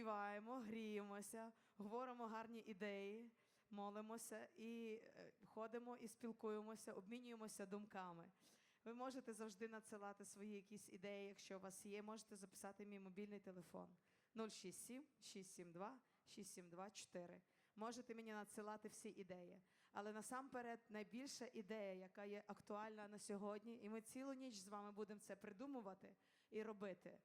співаємо, гріємося, говоримо гарні ідеї, молимося і е, ходимо і спілкуємося, обмінюємося думками. Ви можете завжди надсилати свої якісь ідеї, якщо у вас є, можете записати мій мобільний телефон 067 672 6724. Можете мені надсилати всі ідеї. Але насамперед найбільша ідея, яка є актуальна на сьогодні, і ми цілу ніч з вами будемо це придумувати і робити,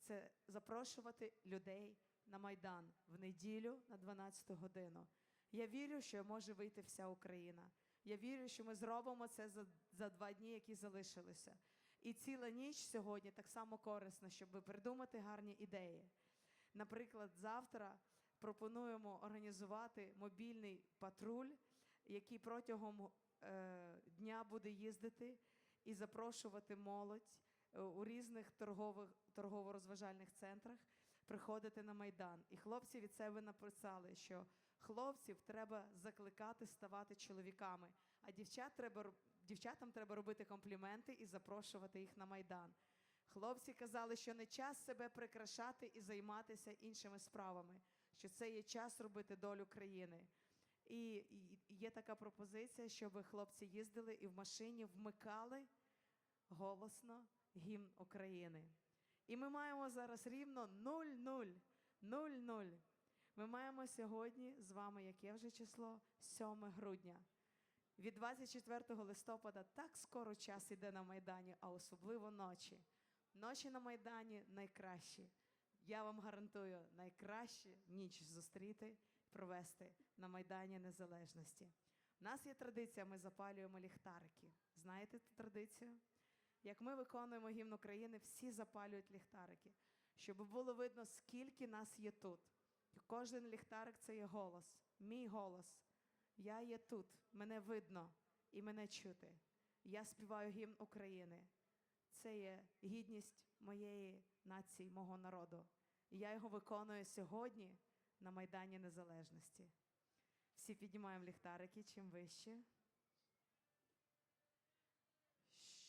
це запрошувати людей на Майдан в неділю на 12 годину. Я вірю, що може вийти вся Україна. Я вірю, що ми зробимо це за, за два дні, які залишилися. І ціла ніч сьогодні так само корисна, щоб придумати гарні ідеї. Наприклад, завтра пропонуємо організувати мобільний патруль, який протягом е, дня буде їздити і запрошувати молодь е, у різних торгових торгово-розважальних центрах приходити на майдан. І хлопці від себе написали, що хлопців треба закликати ставати чоловіками, а дівчат треба дівчатам треба робити компліменти і запрошувати їх на майдан. Хлопці казали, що не час себе прикрашати і займатися іншими справами, що це є час робити долю країни. І є така пропозиція, щоб хлопці їздили і в машині вмикали голосно гімн України. І ми маємо зараз рівно 0-0. 0-0. Ми маємо сьогодні з вами, яке вже число, 7 грудня. Від 24 листопада так скоро час іде на Майдані, а особливо ночі. Ночі на Майдані найкращі. Я вам гарантую, найкраще ніч зустріти провести на Майдані Незалежності. У нас є традиція, ми запалюємо ліхтарики. Знаєте ту традицію? Як ми виконуємо гімн України, всі запалюють ліхтарики, щоб було видно, скільки нас є тут. Кожен ліхтарик це є голос, мій голос. Я є тут, мене видно і мене чути. Я співаю гімн України. Це є гідність моєї нації, мого народу. І я його виконую сьогодні на Майдані Незалежності. Всі піднімаємо ліхтарики чим вище.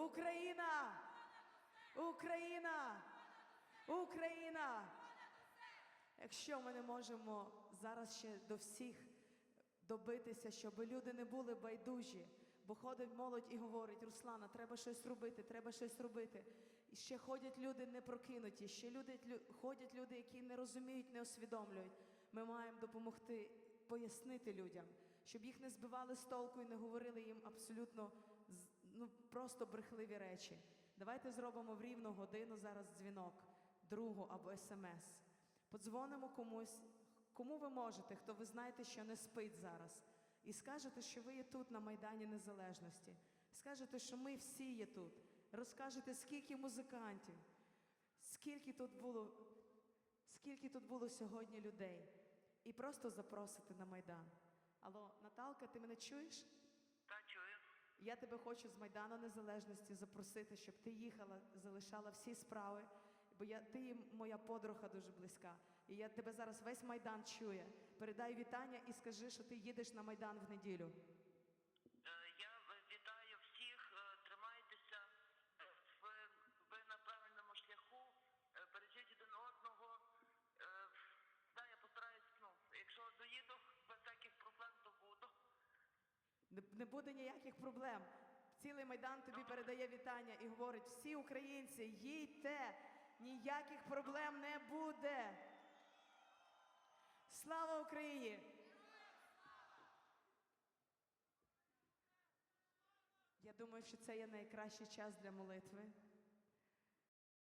Україна! Україна! Україна! Якщо ми не можемо зараз ще до всіх добитися, щоб люди не були байдужі, бо ходить молодь і говорить: Руслана, треба щось робити, треба щось робити. І ще ходять люди не прокинуті, ще люди, ходять люди, які не розуміють, не усвідомлюють. Ми маємо допомогти пояснити людям, щоб їх не збивали з толку і не говорили їм абсолютно ну, просто брехливі речі. Давайте зробимо в рівну годину зараз дзвінок, другу або смс. Подзвонимо комусь, кому ви можете, хто ви знаєте, що не спить зараз. І скажете, що ви є тут на Майдані Незалежності. Скажете, що ми всі є тут. Розкажете, скільки музикантів, скільки тут було, скільки тут було сьогодні людей. І просто запросите на Майдан. Алло, Наталка, ти мене чуєш? Я тебе хочу з Майдану Незалежності запросити, щоб ти їхала, залишала всі справи, бо я, ти моя подруга дуже близька. І я тебе зараз весь Майдан чує. Передай вітання і скажи, що ти їдеш на Майдан в неділю. Е, Я е, вітаю всіх, е, тримайтеся. Е, Ви, ви на правильному шляху. Е, Бережіть один одного. Е, Да, я постараюсь, ну, якщо доїду без всяких проблем, то буду. Не, буде ніяких проблем. Цілий Майдан тобі передає вітання і говорить: всі українці, їйте, ніяких проблем не буде. Слава Україні! Я думаю, що це є найкращий час для молитви.